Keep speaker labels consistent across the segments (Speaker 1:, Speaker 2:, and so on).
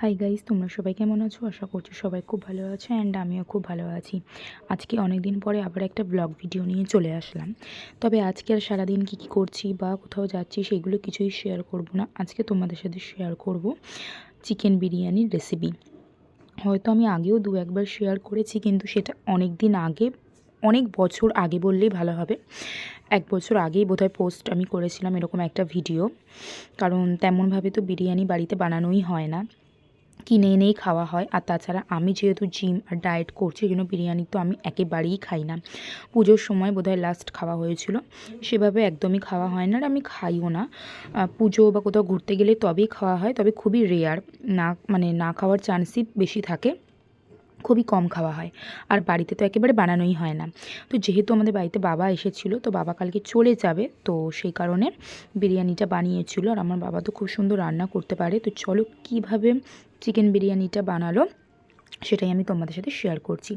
Speaker 1: Hi guys তোমরা সবাই কেমন আছো? আশা করছি সবাই খুব ভালো আছো অ্যান্ড আমিও খুব ভালো আছি। আজকে অনেক দিন পরে আবার একটা ব্লগ ভিডিও নিয়ে চলে আসলাম। তবে আজকে আর সারাদিন কী কী করছি বা কোথাও যাচ্ছি সেগুলো কিছুই শেয়ার করব না। আজকে তোমাদের সাথে শেয়ার করব চিকেন বিরিয়ানির রেসিপি হয়তো আমি আগেও দু একবার শেয়ার করেছি, কিন্তু সেটা অনেক দিন আগে, অনেক বছর আগে বললেই ভালো হবে। এক বছর আগেই বোধহয় পোস্ট আমি করেছিলাম এরকম একটা ভিডিও কারণ তেমনভাবে তো বিরিয়ানি বাড়িতে বানানোই হয় না। কিনে এনেই খাওয়া হয়। আর তাছাড়া আমি যেহেতু জিম আর ডায়েট করছি জন্য বিরিয়ানি তো আমি একেবারেই খাই না। পুজোর সময় বোধহয় লাস্ট খাওয়া হয়েছিল। সেভাবে একদমই খাওয়া হয় না আর আমি খাইও না। পুজো বা কোথাও ঘুরতে গেলে তবেই খাওয়া হয়, তবে খুবই রেয়ার না মানে না খাওয়ার চান্সই বেশি থাকে। খুবই কম খাওয়া হয়। আর বাড়িতে তো একেবারে বানানোই হয় না। তো যেহেতু আমাদের বাড়িতে বাবা এসেছিল, তো বাবা কালকে চলে যাবে, তো সেই কারণে বিরিয়ানিটা বানিয়েছিল। আর আমার বাবা তো খুব সুন্দর রান্না করতে পারে। তো চলো কীভাবে চিকেন বিরিয়ানিটা বানালো, সেটাই আমি তোমাদের সাথে শেয়ার করছি।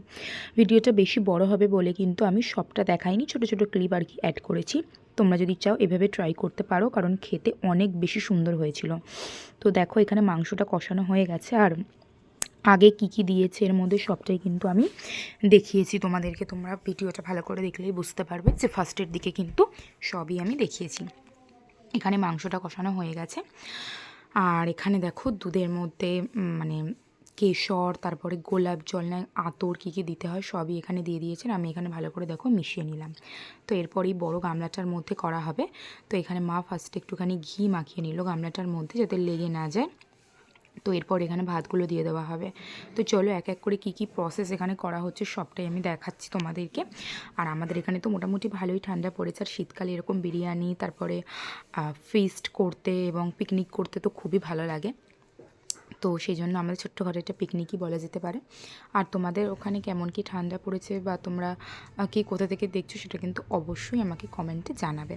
Speaker 1: ভিডিওটা বেশি বড় হবে বলে কিন্তু আমি সবটা দেখাইনি, ছোট ছোট ক্লিপ আর কি অ্যাড করেছি। তোমরা যদি চাও এভাবে ট্রাই করতে পারো, কারণ খেতে অনেক বেশি সুন্দর হয়েছিল। তো দেখো এখানে মাংসটা কষানো হয়ে গেছে, আর আগে কি কি দিয়েছে এর মধ্যে সবটাই কিন্তু আমি দেখিয়েছি তোমাদেরকে। তোমরা ভিডিওটা ভালো করে দেখলেই বুঝতে পারবে যে ফার্স্টের দিকে কিন্তু সবই আমি দেখিয়েছি। এখানে মাংসটা কষানো হয়ে গেছে। আর এখানে দেখো দুধের মধ্যে মানে কেশর, তারপরে গোলাপ জল, না, আতর কী কী দিতে হয় সবই এখানে দিয়ে দিয়েছেন। আমি এখানে ভালো করে দেখো মিশিয়ে নিলাম। তো এরপরই বড় গামলাটার মধ্যে করা হবে। তো এখানে মা ফার্স্টে একটুখানি ঘি মাখিয়ে নিল গামলাটার মধ্যে যাতে লেগে না যায়। তো এরপর এখানে ভাতগুলো দিয়ে দেওয়া হবে। তো চলো এক এক করে কি কি প্রসেস এখানে করা হচ্ছে সবটাই আমি দেখাচ্ছি তোমাদেরকে। আর আমাদের এখানে তো মোটামুটি ভালোই ঠান্ডা পড়েছে। আর শীতকালে এরকম বিরিয়ানি, তারপরে ফিস্ট করতে এবং পিকনিক করতে তো খুবই ভালো লাগে। তো সেই জন্য আমাদের ছোট্টখাটো একটা পিকনিকই বলা যেতে পারে। আর তোমাদের ওখানে কেমন কি ঠান্ডা পড়েছে বা তোমরা কে কোথা থেকে দেখছ সেটা কিন্তু অবশ্যই আমাকে কমেন্টে জানাবে।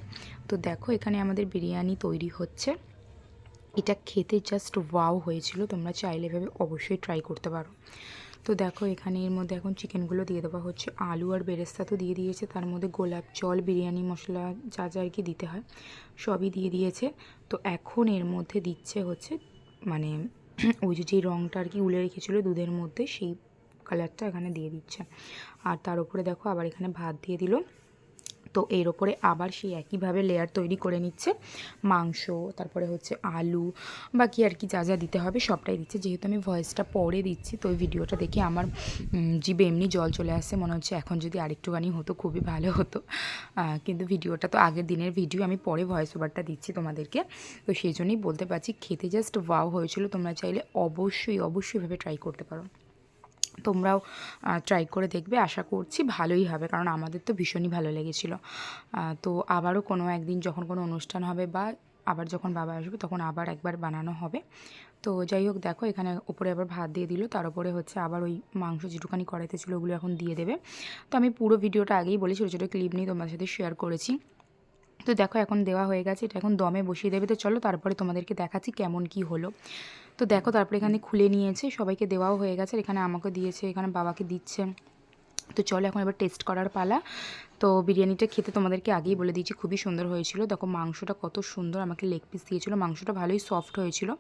Speaker 1: তো দেখো এখানে আমাদের বিরিয়ানি তৈরি হচ্ছে। এটা খেতে জাস্ট ওয়াও হয়েছিল, তোমরা চাইলে এভাবে অবশ্যই ট্রাই করতে পারো। তো দেখো, এখানে এর মধ্যে এখন চিকেনগুলো দিয়ে দেওয়া হচ্ছে। আলু আর বেরেস্তা তো দিয়ে দিয়েছে, তার মধ্যে গোলাপ জল, বিরিয়ানি, মশলা যা যা আর কি দিতে হয়, সবই দিয়ে দিয়েছে। তো এখন এর মধ্যে দিচ্ছে হচ্ছে মানে ওই যে রঙটা আর কি উলে রেখেছিলো দুধের মধ্যে, সেই কালারটা এখানে দিয়ে দিচ্ছে। আর তার উপরে দেখো, আবার এখানে ভাত দিয়ে দিল। তো এর ওপরে আবার সেই একইভাবে লেয়ার তৈরি করে নিচ্ছে। মাংস, তারপরে হচ্ছে আলু, বাকি আর কি যা যা দিতে হবে সবটাই দিচ্ছে। যেহেতু আমি ভয়েসটা পরে দিচ্ছি, তো ওই ভিডিওটা দেখে আমার জিভে এমনি জল চলে আসছে। মনে হচ্ছে এখন যদি আরেকটুখানি হতো খুবই ভালো হতো। কিন্তু ভিডিওটা তো আগের দিনের ভিডিও আমি পরে ভয়েস ওভারটা দিচ্ছি তোমাদেরকে। তো সেই জন্যই বলতে পারছি, খেতে জাস্ট ওয়াও হয়েছিল। তোমরা চাইলে অবশ্যই অবশ্যই এভাবে ট্রাই করতে পারো। তোমরাও ট্রাই করে দেখবে। আশা করছি ভালোই হবে, কারণ আমাদের তো ভীষণই ভালো লেগেছিলো। তো আবারও কোনো একদিন যখন কোনো অনুষ্ঠান হবে বা আবার যখন বাবা আসবে, তখন আবার একবার বানানো হবে। তো যাই হোক, দেখো, এখানে উপরে আবার ভাত দিয়ে দিল, তার উপরে হচ্ছে আবার ওই মাংস যেটুখানি কড়াইতে ছিল ওগুলো এখন দিয়ে দেবে। তো আমি পুরো ভিডিওটা আগেই বলি, ছোটো ছোটো ক্লিপ নিয়ে তোমাদের সাথে শেয়ার করেছি। তো দেখো, এখন দেওয়া হয়ে গেছে, এটা এখন দমে বসিয়ে দেবে। তো চলো, তারপরে তোমাদেরকে দেখাচ্ছি কেমন কি হলো। তো দেখো, তারপরে এখানে খুলে নিয়েছে, সবাইকে দেওয়াও হয়ে গেছে এখানে আমাকে দিয়েছে, এখানে বাবাকে দিচ্ছে। তো চলো এখন এবার টেস্ট করার পালা। তো বিরিয়ানিটা খেতে তোমাদেরকে আগেই বলে দিয়েছি, খুবই সুন্দর হয়েছিল। দেখো, মাংসটা কত সুন্দর আমাকে লেগ পিস দিয়েছিল। মাংসটা ভালোই সফট হয়েছিল।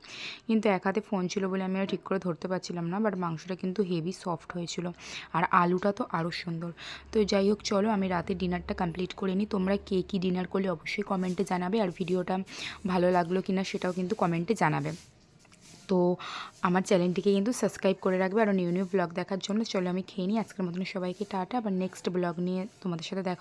Speaker 1: কিন্তু এক হাতে ফোন ছিল বলে আমি আর ঠিক করে ধরতে পারছিলাম না বাট মাংসটা কিন্তু হেভি সফট হয়েছিল। আর আলুটা তো আরও সুন্দর। তো যাই হোক, চলো আমি রাতে ডিনারটা কমপ্লিট করে নিই। তোমরা কে কী ডিনার করলে অবশ্যই কমেন্টে জানাবে, আর ভিডিওটা ভালো লাগল কিনা সেটাও কিন্তু কমেন্টে জানাবে। তো আমার চ্যানেলটিকে কিন্তু সাবস্ক্রাইব করে রাখবে। আর নিউ নিউ ব্লগ দেখার জন্য। চলো আমি খেয়ে নিই। আজকের মতন সবাইকে টাটা। আবার নেক্সট ব্লগ নিয়ে তোমাদের সাথে দেখা।